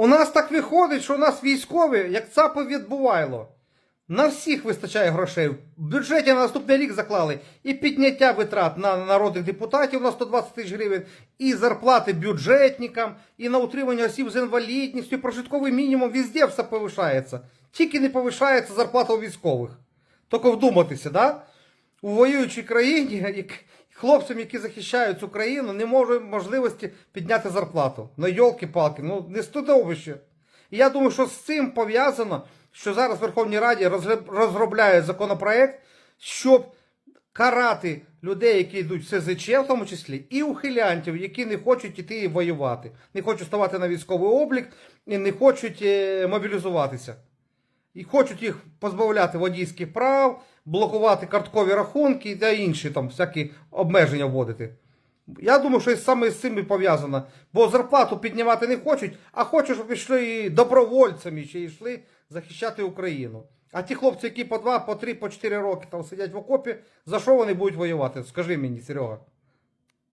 У нас так виходить, що у нас військові, як ЦАПи відбувайло. На всіх вистачає грошей. В бюджеті на наступний рік заклали і підняття витрат на народних депутатів на 120 тисяч гривень, і зарплати бюджетникам, і на утримання осіб з інвалідністю, прожитковий мінімум, везде все повишається. Тільки не повишається зарплата у військових. Тільки вдуматися, да? У воюючій країні хлопцям, які захищають цю країну, не можуть можливості підняти зарплату. Ну, йолки-палки, ну не студовище. І я думаю, що з цим пов'язано, що зараз в Верховній Раді розробляють законопроект, щоб карати людей, які йдуть в СЗЧ, в тому числі, і ухилянтів, які не хочуть іти воювати, не хочуть ставати на військовий облік і не хочуть е, мобілізуватися. І хочуть їх позбавляти водійських прав, блокувати карткові рахунки та інші там всякі обмеження вводити. Я думаю, що саме з цим і пов'язано. Бо зарплату піднімати не хочуть, а хочуть, щоб йшли і добровольцями ще йшли захищати Україну. А ті хлопці, які по два, по три, по чотири роки там сидять в окопі, за що вони будуть воювати? Скажи мені, Серега.